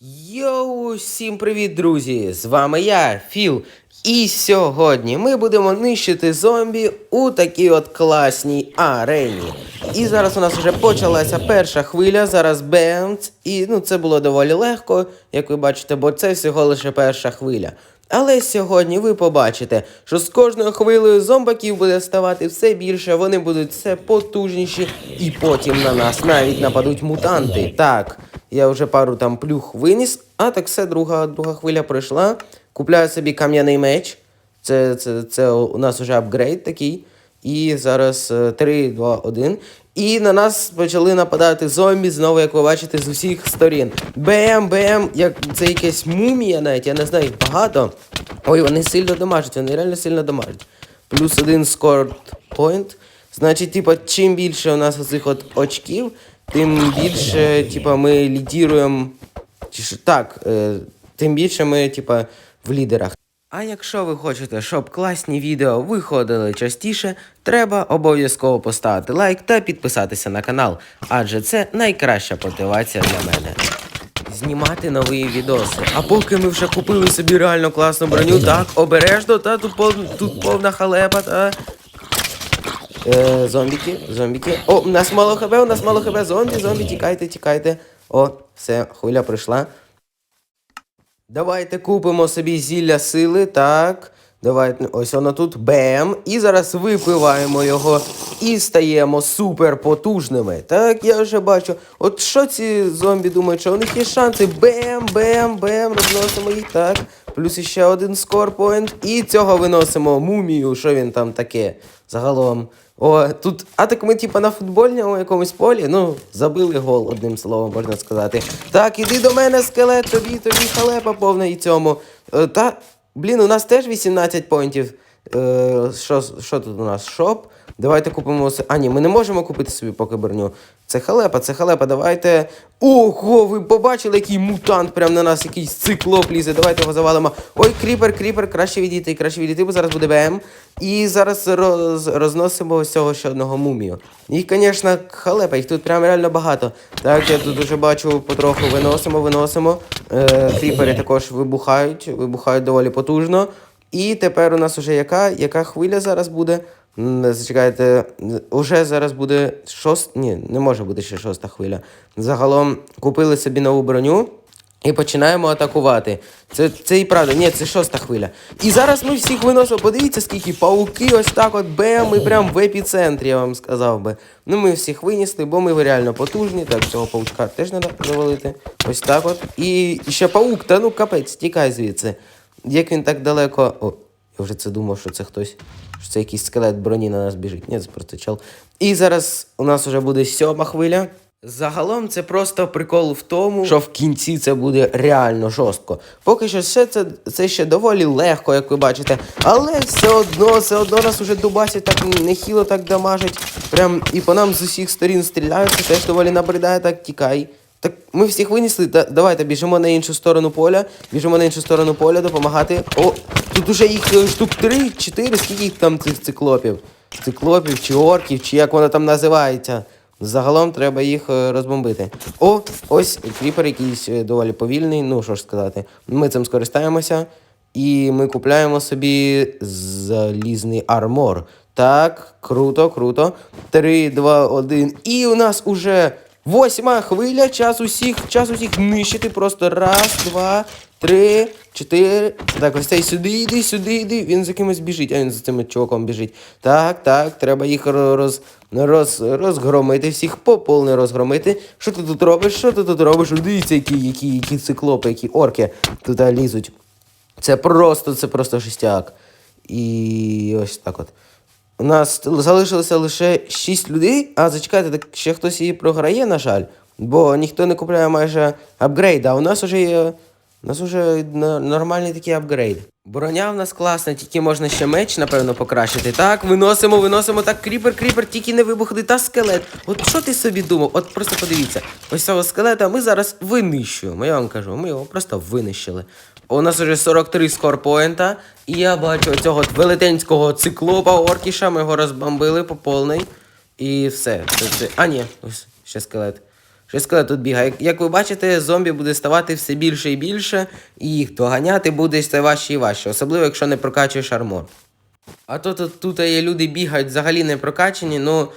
Йоу, всім привіт, друзі! З вами я, Філ. І сьогодні ми будемо нищити зомбі у такій от класній арені. І зараз у нас вже почалася перша хвиля, зараз бемц. І ну це було доволі легко, як ви бачите, бо це всього лише перша хвиля. Але сьогодні ви побачите, що з кожною хвилею зомбаків буде ставати все більше, вони будуть все потужніші, і потім на нас навіть нападуть мутанти. Так, я вже пару там плюх виніс, а так все, друга, друга хвиля пройшла. Купляю собі кам'яний меч. Це, це, це у нас вже апгрейд такий. І зараз 3, 2, 1. І на нас почали нападати зомбі, знову, як ви бачите, з усіх сторін. БМ, БМ, як це якась мумія навіть, я не знаю, їх багато. Ой, вони сильно дамажать, вони реально сильно дамажать. Плюс один скорт point. Значить, типа, чим більше у нас цих от очків, тим більше, типа, ми лідіруємо. Так, е, тим більше ми, типа, в лідерах. А якщо ви хочете, щоб класні відео виходили частіше, треба обов'язково поставити лайк та підписатися на канал, адже це найкраща мотивація для мене. Знімати нові відоси. А поки ми вже купили собі реально класну броню, так, обережно, та тут, пов... тут повна халепа, та. Е, зомбіки, зомбіки. О, у нас мало хп, у нас мало хп, зомбі, зомбі, тікайте, тікайте. О, все, хвиля прийшла. Давайте купимо собі зілля сили, так. Давайте, ось воно тут. Бем. І зараз випиваємо його і стаємо супер потужними. Так, я вже бачу. От що ці зомбі думають, що у них є шанси. Бем, бем, бем, розносимо їх. Так. Плюс ще один скорпоінт. І цього виносимо мумію. Що він там таке? Загалом. О, тут, а так ми типа на футбольному якомусь полі, ну, забили гол, одним словом, можна сказати. Так, іди до мене, скелет, тобі, тобі халепа повна і цьому. Е, та, блін, у нас теж 18 поінтів. Е, що, що тут у нас? Шоп? Давайте купимо. А, ні, ми не можемо купити собі поки броню. Це халепа, це халепа. Давайте. Ого, ви побачили, який мутант прямо на нас, якийсь циклоп лізе. Давайте його завалимо. Ой, кріпер, кріпер, краще відійти, краще відійти, бо зараз буде БМ. І зараз роз, розносимо ось цього ще одного мумію. Їх, звісно, халепа, їх тут прям реально багато. Так, я тут уже бачу, потроху виносимо, виносимо. Е, кріпери також вибухають, вибухають доволі потужно. І тепер у нас уже яка, яка хвиля зараз буде? Зачекайте, уже зараз буде шост. Ні, не може бути ще шоста хвиля. Загалом купили собі нову броню і починаємо атакувати. Це, це і правда, ні, це шоста хвиля. І зараз ми всіх виносимо. Подивіться, скільки пауки, ось так от бем, ми прям в епіцентрі, я вам сказав би. Ну ми всіх винесли, бо ми реально потужні. Так, цього паучка теж треба завалити. Ось так от. І ще паук, та ну капець, тікай звідси. Як він так далеко. О, я вже це думав, що це хтось. Що це якийсь скелет броні на нас біжить. Ні, це просто чел. І зараз у нас вже буде сьома хвиля. Загалом це просто прикол в тому, що в кінці це буде реально жорстко. Поки що все це, це ще доволі легко, як ви бачите. Але все одно, все одно нас уже дубасять так нехило так дамажить. Прям і по нам з усіх сторін стріляють, теж доволі набридає, так тікай. Так ми всіх винесли. Да, давайте біжимо на іншу сторону поля. Біжимо на іншу сторону поля, допомагати. О, тут уже їх е, штук три, чотири, скільки їх там цих циклопів? Циклопів чи орків, чи як воно там називається. Загалом треба їх е, розбомбити. О, ось кріпер якийсь е, доволі повільний. Ну що ж сказати. Ми цим скористаємося. І ми купляємо собі залізний армор. Так, круто, круто. Три, два, один. І у нас уже восьма хвиля. Час усіх, час усіх нищити. Просто раз, два, три, чотири. Так, ось цей сюди йди, сюди йди. Він за кимось біжить, а він за цим чуваком біжить. Так, так, треба їх роз, роз, розгромити, всіх по повне розгромити. Що ти тут робиш? Що ти тут робиш? Дивіться, які, які, які циклопи, які орки тут лізуть. Це просто, це просто шестяк. І ось так от. У нас залишилося лише 6 людей, а зачекайте, так ще хтось її програє, на жаль. Бо ніхто не купляє майже апгрейд, а у нас уже є. У нас уже нормальний такий апгрейд. Броня в нас класна, тільки можна ще меч, напевно, покращити. Так, виносимо, виносимо. Так, кріпер, кріпер, тільки не вибухни, та скелет. От що ти собі думав? От просто подивіться. Ось цього скелета ми зараз винищуємо. Я вам кажу, ми його просто винищили. У нас уже 43 скорпоінта, і я бачу цього велетенського циклопа оркіша, ми його розбомбили по повній. І все. А, ні, ось ще скелет. Щось скелет тут бігає. Як- ви бачите, зомбі буде ставати все більше і більше, і їх доганяти буде все важче і важче, особливо якщо не прокачуєш армор. А то тут, тут є люди бігають взагалі не прокачані, ну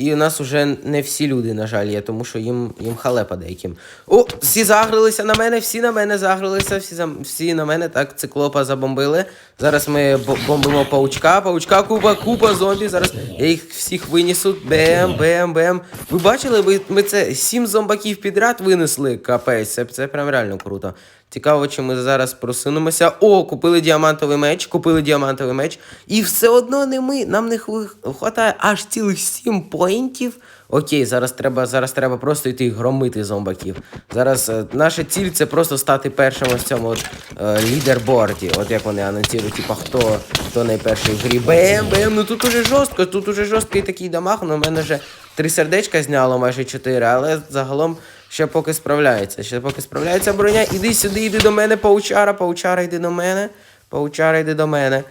і у нас вже не всі люди, на жаль, є, тому що їм, їм халепа деяким. О, всі загрилися на мене, всі на мене загрилися, всі, за, всі на мене, так, циклопа забомбили. Зараз ми бомбимо паучка, паучка, купа, купа зомбі. Зараз я їх всіх винесу. Бем, бем, бем. Ви бачили, ви, ми це сім зомбаків підряд винесли, капець, це, це прям реально круто. Цікаво, чи ми зараз просунемося. О, купили діамантовий меч, купили діамантовий меч. І все одно не ми. Нам не вистачає аж цілих сім поінтів. Окей, зараз треба, зараз треба просто йти громити зомбаків. Зараз е, наша ціль це просто стати першим ось цьому от, е, лідерборді. От як вони анонсують, типа хто, хто найперший в грі. Бем, бем, ну тут уже жорстко, тут уже жорсткий такий дамаг, ну в мене вже три сердечка зняло, майже чотири, але загалом. Ще поки справляється, ще поки справляється броня. Іди сюди, іди до мене, паучара, паучара, йди до мене. Паучара, йди до мене.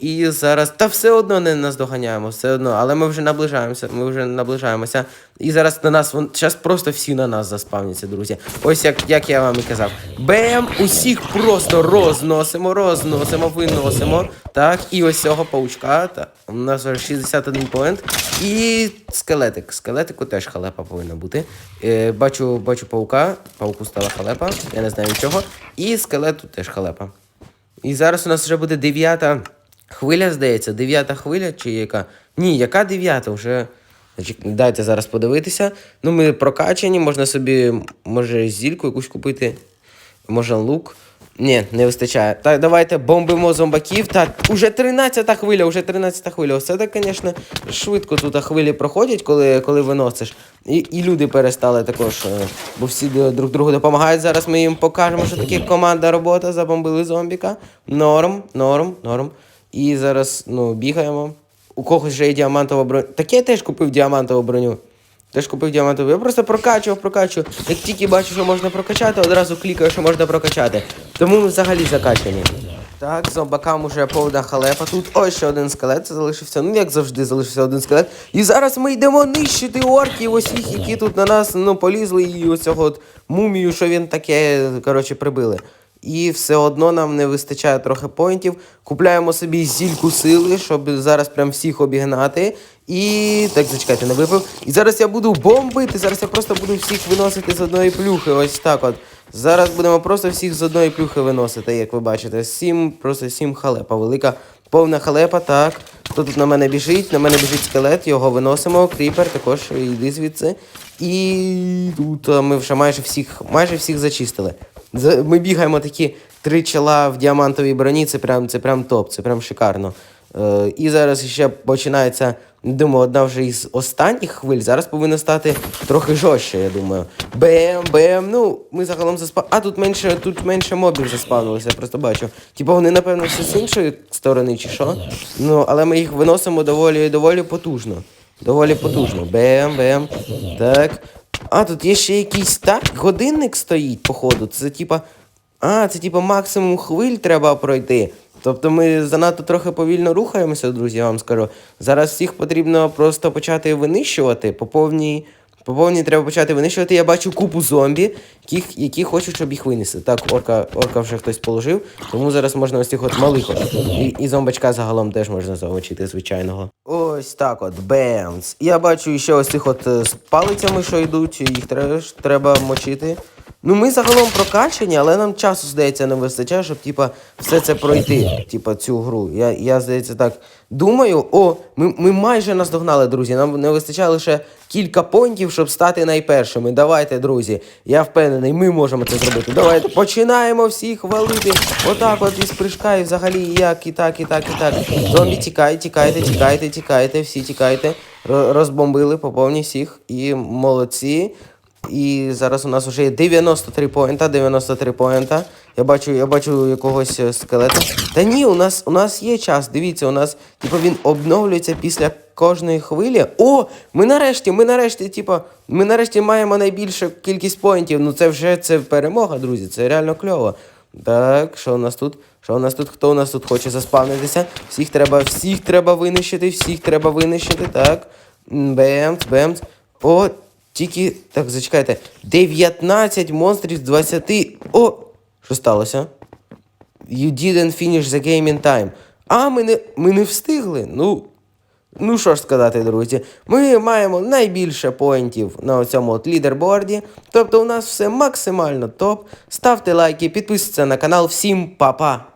І зараз. Та все одно не нас доганяємо, все одно, але ми вже наближаємося. Ми вже наближаємося. І зараз на нас вон. Зараз просто всі на нас заспавняться, друзі. Ось як, як я вам і казав. Бем! Усіх просто розносимо, розносимо, виносимо. Так, і ось цього паучка. Та, у нас вже 61 поінт. І скелетик. Скелетику теж халепа повинна бути. Е, бачу, бачу паука. Пауку стала халепа. Я не знаю чого. І скелету теж халепа. І зараз у нас вже буде дев'ята хвиля, здається. Дев'ята хвиля чи яка? Ні, яка дев'ята? Вже. Дайте зараз подивитися. Ну, ми прокачані, можна собі, може, зільку якусь купити. Може, лук. Ні, не вистачає. Так, давайте бомбимо зомбаків. Так, уже 13-та хвиля, уже 13-та хвиля. Оце так, звісно, швидко тут хвилі проходять, коли, коли виносиш. І, і люди перестали також, е, бо всі друг другу допомагають. Зараз ми їм покажемо, що таке команда робота. Забомбили зомбіка. Норм, норм, норм. І зараз ну, бігаємо. У когось вже є діамантова броня. Так я теж купив діамантову броню. Теж купив діамантову. Я просто прокачував, прокачував. Як тільки бачу, що можна прокачати, одразу клікаю, що можна прокачати. Тому ми взагалі закачані. Так, зомбакам уже повна халепа. Тут ось ще один скелет залишився. Ну, як завжди, залишився один скелет. І зараз ми йдемо нищити орків, ось їх, які тут на нас ну, полізли, і ось цього от мумію, що він таке, коротше, прибили. І все одно нам не вистачає трохи поінтів. Купляємо собі зільку сили, щоб зараз прям всіх обігнати. І так, зачекайте, не випив. І зараз я буду бомбити. Зараз я просто буду всіх виносити з одної плюхи. Ось так от. Зараз будемо просто всіх з одної плюхи виносити, як ви бачите. Сім, просто сім халепа. Велика повна халепа. Так. Хто тут на мене біжить? На мене біжить скелет, його виносимо. Кріпер також йди звідси. І тут ми вже майже всіх, майже всіх зачистили. Ми бігаємо такі три чола в діамантовій броні, це прям, це прям топ, це прям шикарно. Е, і зараз ще починається, думаю, одна вже із останніх хвиль. Зараз повинно стати трохи жорстче, я думаю. Бем, бем. Ну, ми загалом заспав. А тут менше, тут менше мобів заспавнилося, я просто бачу. Типу вони, напевно, все з іншої сторони, чи що. Ну, але ми їх виносимо доволі, доволі потужно. Доволі потужно. Бем, бем. Так. А, тут є ще якийсь так, годинник стоїть, походу. Це типа. А, це типа максимум хвиль треба пройти. Тобто ми занадто трохи повільно рухаємося, друзі, я вам скажу. Зараз всіх потрібно просто почати винищувати. По повній, по повній треба почати винищувати. Я бачу купу зомбі, яких, які хочуть, щоб їх винести. Так, орка, орка вже хтось положив, тому зараз можна ось цих от малих. І, і зомбачка загалом теж можна залучити, звичайного. Ось так от, бемс. Я бачу ще ось цих от е, з палицями, що йдуть, їх теж треба мочити. Ну, ми загалом прокачані, але нам часу, здається, не вистачає, щоб типа, все це пройти, типа, цю гру. Я, я здається, так думаю. О, ми, ми майже наздогнали, друзі. Нам не вистачає лише кілька понтів, щоб стати найпершими. Давайте, друзі. Я впевнений, ми можемо це зробити. Давайте починаємо всіх валити. Отак, от із прыжка, і взагалі як, і так, і так, і так. Зомбі, тікай, тікайте, тікайте, тікайте, всі тікайте. Розбомбили по повній всіх. І молодці. І зараз у нас вже є 93 поінта, 93 поінта. Я бачу, я бачу якогось е, скелета. Та ні, у нас, у нас є час. Дивіться, у нас, типу, він обновлюється після кожної хвилі. О, ми нарешті, ми нарешті, типу, ми нарешті маємо найбільшу кількість поінтів. Ну це вже це перемога, друзі. Це реально кльово. Так, що у нас тут? Що у нас тут? Хто у нас тут хоче заспавнитися? Всіх треба, всіх треба винищити, всіх треба винищити. Так. Бемц, бемц. О, Тільки. Так, зачекайте. 19 монстрів з 20. О! Що сталося? You didn't finish the game in time. А, ми не, ми не встигли. Ну. Ну що ж сказати, друзі, ми маємо найбільше поінтів на цьому лідерборді. Тобто у нас все максимально топ. Ставте лайки, підписуйтесь на канал. Всім па-па!